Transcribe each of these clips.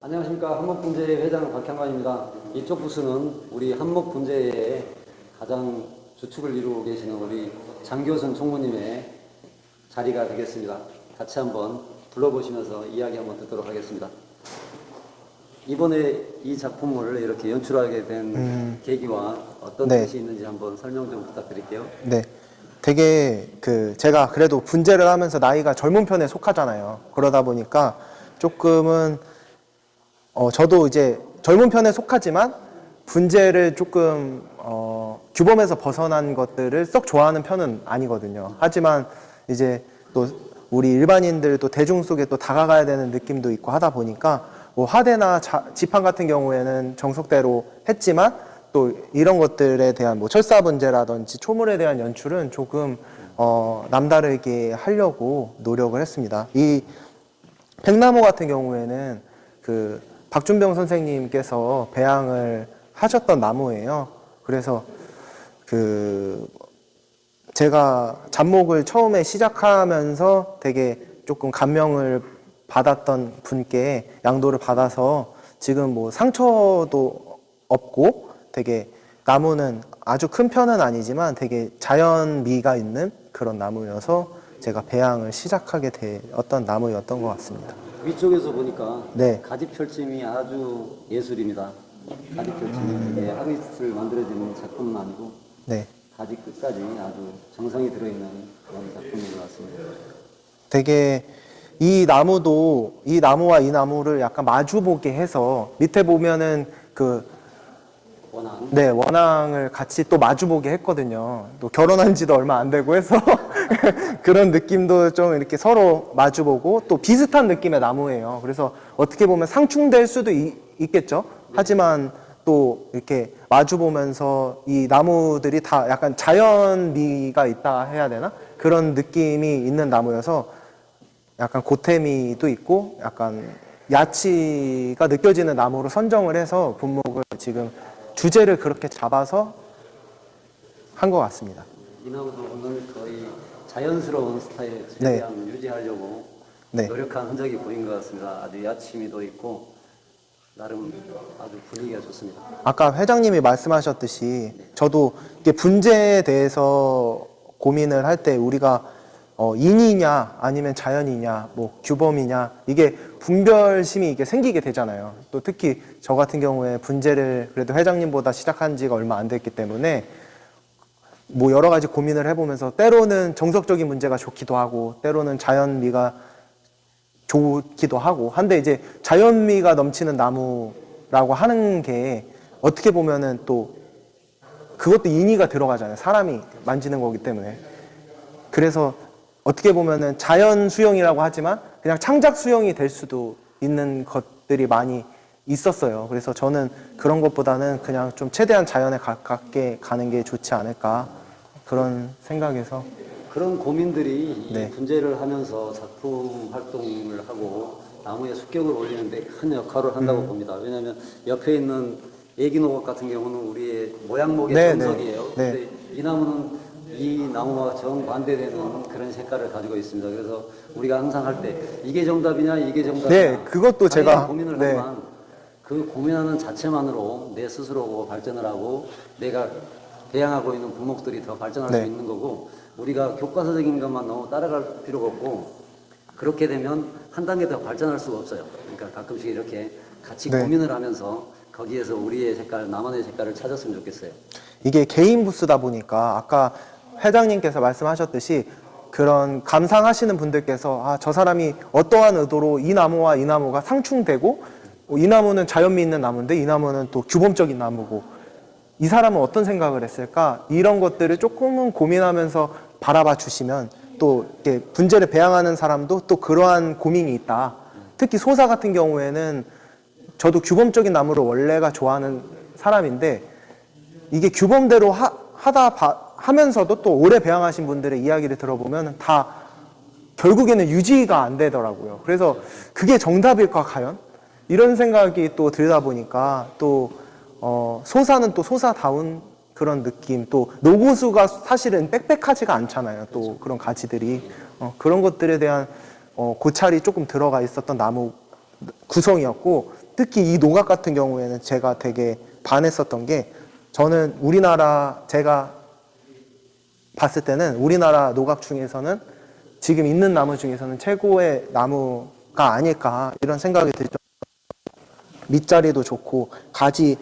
안녕하십니까 한목분재회 회장 박향관입니다. 이쪽 부스는 우리 한목분재회의 가장 주축을 이루고 계시는 우리 장교선 총무님의 자리가 되겠습니다. 같이 한번 불러보시면서 이야기 한번 듣도록 하겠습니다. 이번에 이 작품을 이렇게 연출하게 된 계기와 어떤 네. 뜻이 있는지 한번 설명 좀 부탁드릴게요. 네. 되게 그 제가 그래도 분재를 하면서 나이가 젊은 편에 속하잖아요. 그러다 보니까 조금은 어 저도 이제 젊은 편에 속하지만 분재를 조금 어 규범에서 벗어난 것들을 썩 좋아하는 편은 아니거든요. 하지만 이제 또 우리 일반인들 또 대중 속에 또 다가가야 되는 느낌도 있고 하다 보니까 뭐 화대나 자- 지판 같은 경우에는 정석대로 했지만 또 이런 것들에 대한 뭐 철사 분재라든지 초물에 대한 연출은 조금 어 남다르게 하려고 노력을 했습니다. 이 백나무 같은 경우에는 그 박준병 선생님께서 배양을 하셨던 나무예요. 그래서 그 제가 잡목을 처음에 시작하면서 되게 조금 감명을 받았던 분께 양도를 받아서 지금 뭐 상처도 없고 되게 나무는 아주 큰 편은 아니지만 되게 자연미가 있는 그런 나무여서 제가 배양을 시작하게 되었던 나무였던 것 같습니다. 위쪽에서 보니까 네. 가지 펼침이 아주 예술입니다. 가지 펼침이 이게 하기스를 만들어지는 작품은 아니고 네. 가지 끝까지 아주 정성이 들어있는 그런 작품인 것 같습니다. 되게 이 나무도 이 나무와 이 나무를 약간 마주보게 해서 밑에 보면은 그 원앙 네, 원앙을 같이 또 마주보게 했거든요. 또 결혼한 지도 얼마 안 되고 해서 그런 느낌도 좀 이렇게 서로 마주보고 또 비슷한 느낌의 나무예요. 그래서 어떻게 보면 상충될 수도 이- 있겠죠. 하지만 또 이렇게 마주 보면서 이 나무들이 다 약간 자연미가 있다 해야 되나? 그런 느낌이 있는 나무여서 약간 고태미도 있고 약간 야치가 느껴지는 나무로 선정을 해서 분목을 지금 주제를 그렇게 잡아서 한 것 같습니다. 이 나무도 오늘 거의 자연스러운 스타일 최대한 유지하려고 네. 노력한 흔적이 보인 것 같습니다. 아주 야치미도 있고 나름 아주 분위기가 좋습니다. 아까 회장님이 말씀하셨듯이 저도 이게 분재에 대해서 고민을 할 때 우리가 어, 인이냐 아니면 자연이냐 뭐 규범이냐 이게 분별심이 이게 생기게 되잖아요. 또 특히 저 같은 경우에 분재를 그래도 회장님보다 시작한 지가 얼마 안 됐기 때문에 뭐 여러 가지 고민을 해보면서 때로는 정석적인 문제가 좋기도 하고 때로는 자연미가 좋기도 하고 한데 이제 자연미가 넘치는 나무라고 하는 게 어떻게 보면은 또 그것도 인위가 들어가잖아요. 사람이 만지는 거기 때문에. 그래서 어떻게 보면은 자연 수영이라고 하지만 그냥 창작 수영이 될 수도 있는 것들이 많이 있었어요. 그래서 저는 그런 것보다는 그냥 좀 최대한 자연에 가깝게 가는 게 좋지 않을까 그런 생각에서 그런 고민들이 네. 이 분재를 하면서 작품 활동을 하고 나무에 습격을 올리는데 큰 역할을 한다고 음. 봅니다. 왜냐하면 옆에 있는 애기노각 같은 경우는 우리의 모양목의 네, 네. 정석이에요. 네. 근데 이 나무는 이 나무와 정반대되는 그런 색깔을 가지고 있습니다. 그래서 우리가 항상 할 때 이게 정답이냐 이게 정답이냐 네, 그것도 제가- 고민을 네. 하지만 그 고민하는 자체만으로 내 스스로 발전을 하고 내가 배양하고 있는 부목들이 더 발전할 네. 수 있는 거고 우리가 교과서적인 것만 너무 따라갈 필요가 없고 그렇게 되면 한 단계 더 발전할 수가 없어요. 그러니까 가끔씩 이렇게 같이 네. 고민을 하면서 거기에서 우리의 색깔, 나만의 색깔을 찾았으면 좋겠어요. 이게 개인 부스다 보니까 아까 회장님께서 말씀하셨듯이 그런 감상하시는 분들께서 아, 저 사람이 어떠한 의도로 이 나무와 이 나무가 상충되고 어, 이 나무는 자연미 있는 나무인데 이 나무는 또 규범적인 나무고 이 사람은 어떤 생각을 했을까 이런 것들을 조금은 고민하면서 바라봐 주시면 또 이렇게 분재를 배양하는 사람도 또 그러한 고민이 있다. 특히 소사 같은 경우에는 저도 규범적인 나무를 원래가 좋아하는 사람인데 이게 규범대로 하, 하다 봐- 하면서도 또 오래 배양하신 분들의 이야기를 들어보면 다 결국에는 유지가 안 되더라고요. 그래서 그게 정답일까 과연? 이런 생각이 또 들다 보니까 또 어, 소사는 또 소사다운 그런 느낌 또 노고수가 사실은 빽빽하지가 않잖아요. 또 그런 가지들이 어, 그런 것들에 대한 어, 고찰이 조금 들어가 있었던 나무 구성이었고 특히 이 노각 같은 경우에는 제가 되게 반했었던 게 저는 우리나라 제가 봤을 때는 우리나라 노각 중에서는 지금 있는 나무 중에서는 최고의 나무가 아닐까 이런 생각이 들죠. 밑자리도 좋고 가지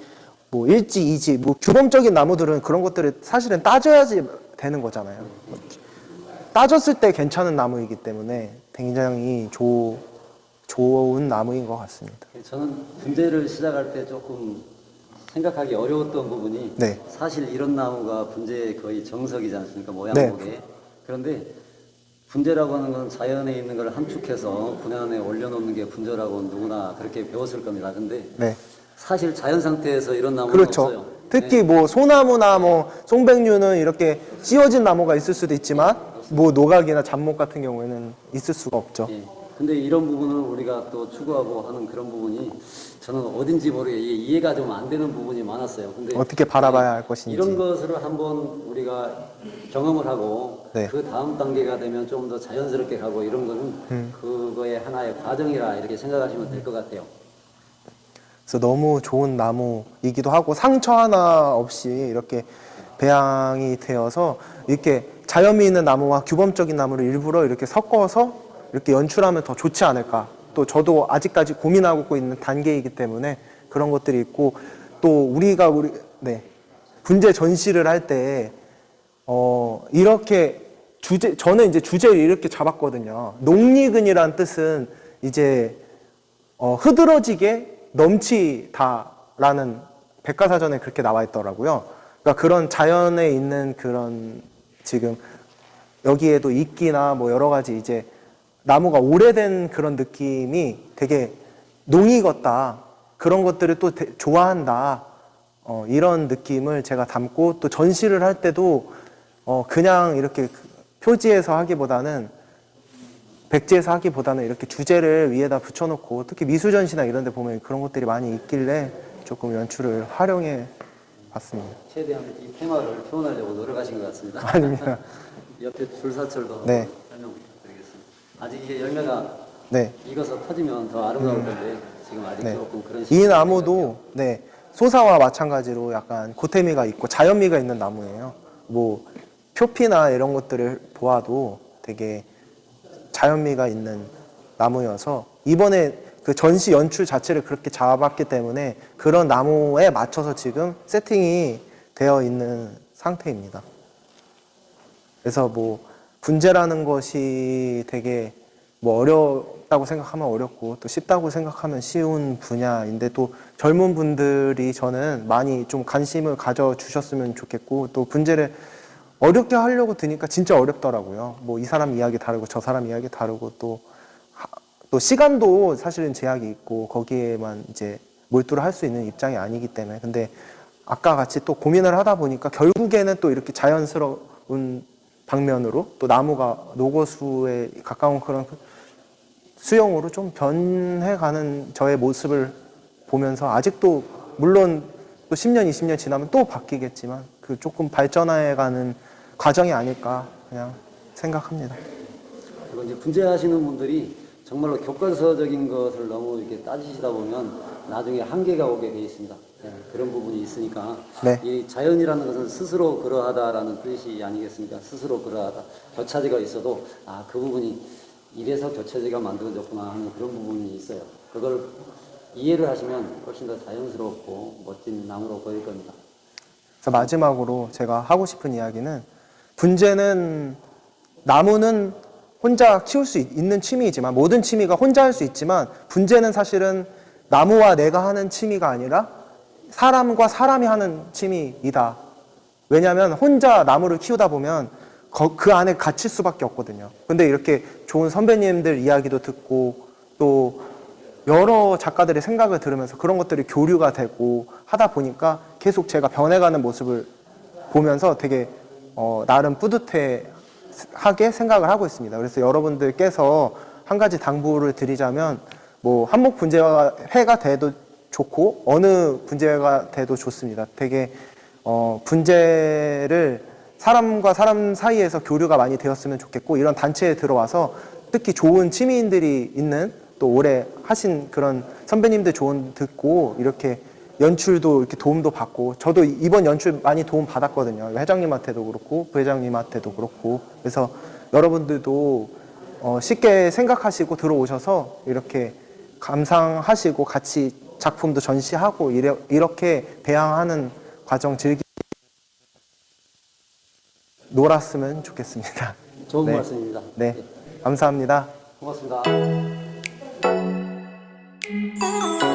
뭐 일지 이지 뭐 규범적인 나무들은 그런 것들을 사실은 따져야지 되는 거잖아요. 따졌을 때 괜찮은 나무이기 때문에 굉장히 조, 좋은 나무인 것 같습니다. 저는 분재를 시작할 때 조금 생각하기 어려웠던 부분이 네. 사실 이런 나무가 분재의 거의 정석이지 않습니까? 모양 네. 보게. 그런데 분재라고 하는 건 자연에 있는 걸 함축해서 분야 안에 올려놓는 게 분재라고 누구나 그렇게 배웠을 겁니다. 근데 네. 사실 자연 상태에서 이런 나무는 그렇죠. 없어요. 특히 뭐 소나무나 뭐 송백류는 이렇게 씌워진 나무가 있을 수도 있지만 뭐 노각이나 잡목 같은 경우에는 있을 수가 없죠. 예. 근데 이런 부분을 우리가 또 추구하고 하는 그런 부분이 저는 어딘지 모르게 이게 이해가 좀 안 되는 부분이 많았어요. 근데 어떻게 바라봐야 할 것인지. 이런 것을 한번 우리가 경험을 하고 네. 그 다음 단계가 되면 좀 더 자연스럽게 가고 이런 거는 음. 그거의 하나의 과정이라 이렇게 생각하시면 될 것 같아요. 그래서 너무 좋은 나무이기도 하고 상처 하나 없이 이렇게 배양이 되어서 이렇게 자연미 있는 나무와 규범적인 나무를 일부러 이렇게 섞어서 이렇게 연출하면 더 좋지 않을까. 또 저도 아직까지 고민하고 있는 단계이기 때문에 그런 것들이 있고 또 우리가 우리 네 분재 전시를 할 때 어, 이렇게 주제, 저는 이제 주제를 이렇게 잡았거든요. 농리근이란 뜻은 이제 어, 흐드러지게 넘치다라는 백과사전에 그렇게 나와 있더라고요. 그러니까 그런 자연에 있는 그런 지금 여기에도 이끼나 뭐 여러 가지 이제 나무가 오래된 그런 느낌이 되게 농이 같다. 그런 것들을 또 대- 좋아한다. 어, 이런 느낌을 제가 담고 또 전시를 할 때도 어, 그냥 이렇게 표지에서 하기보다는 백지에서 하기보다는 이렇게 주제를 위에다 붙여놓고 특히 미술 전시나 이런 데 보면 그런 것들이 많이 있길래 조금 연출을 활용해 봤습니다. 최대한 이 테마를 표현하려고 노력하신 것 같습니다. 아닙니다. 옆에 줄사철도 네. 설명 부탁드리겠습니다. 아직 이게 열매가 네. 익어서 터지면 더 아름다울 건데 지금 아직 네. 조금 그런 이것 나무도 네 소사와 마찬가지로 약간 고태미가 있고 자연미가 있는 나무예요. 뭐 표피나 이런 것들을 보아도 되게 자연미가 있는 나무여서 이번에 그 전시 연출 자체를 그렇게 잡았기 때문에 그런 나무에 맞춰서 지금 세팅이 되어 있는 상태입니다. 그래서 뭐 분재라는 것이 되게 뭐 어렵다고 생각하면 어렵고 또 쉽다고 생각하면 쉬운 분야인데 또 젊은 분들이 저는 많이 좀 관심을 가져 주셨으면 좋겠고 또 분재를 어렵게 하려고 드니까 진짜 어렵더라고요. 뭐 이 사람 이야기 다르고 저 사람 이야기 다르고 또, 하- 또 시간도 사실은 제약이 있고 거기에만 이제 몰두를 할 수 있는 입장이 아니기 때문에 근데 아까 같이 또 고민을 하다 보니까 결국에는 또 이렇게 자연스러운 방면으로 또 나무가 노고수에 가까운 그런 수영으로 좀 변해가는 저의 모습을 보면서 아직도 물론 또 10년, 20년 지나면 또 바뀌겠지만 그 조금 발전해가는 과정이 아닐까 그냥 생각합니다. 그리고 이제 분재하시는 분들이 정말로 교과서적인 것을 너무 이렇게 따지시다 보면 나중에 한계가 오게 돼 있습니다. 네, 그런 부분이 있으니까 네. 이 자연이라는 것은 스스로 그러하다라는 뜻이 아니겠습니까? 스스로 그러하다. 교차지가 있어도 아 그 부분이 이래서 교차지가 만들어졌구나 하는 그런 부분이 있어요. 그걸 이해를 하시면 훨씬 더 자연스럽고 멋진 나무로 보일 겁니다. 그래서 마지막으로 제가 하고 싶은 이야기는 분재는 나무는 혼자 키울 수 있- 있는 취미이지만 모든 취미가 혼자 할 수 있지만 분재는 사실은 나무와 내가 하는 취미가 아니라 사람과 사람이 하는 취미이다. 왜냐하면 혼자 나무를 키우다 보면 거- 그 안에 갇힐 수밖에 없거든요. 근데 이렇게 좋은 선배님들 이야기도 듣고 또 여러 작가들의 생각을 들으면서 그런 것들이 교류가 되고 하다 보니까 계속 제가 변해가는 모습을 보면서 되게 어, 나름 뿌듯해 하게 생각을 하고 있습니다. 그래서 여러분들께서 한 가지 당부를 드리자면 뭐 한목 분재회가 돼도 좋고 어느 분재회가 돼도 좋습니다. 되게 어, 분재를 사람과 사람 사이에서 교류가 많이 되었으면 좋겠고 이런 단체에 들어와서 특히 좋은 취미인들이 있는 또 오래 하신 그런 선배님들 조언 듣고 이렇게 연출도 이렇게 도움도 받고 저도 이번 연출 많이 도움 받았거든요. 회장님한테도 그렇고 부회장님한테도 그렇고 그래서 여러분들도 어, 쉽게 생각하시고 들어오셔서 이렇게 감상하시고 같이 작품도 전시하고 이래, 이렇게 배양하는 과정 즐기 놀았으면 좋겠습니다. 좋은 네. 말씀입니다. 네, 감사합니다. 고맙습니다. Oh.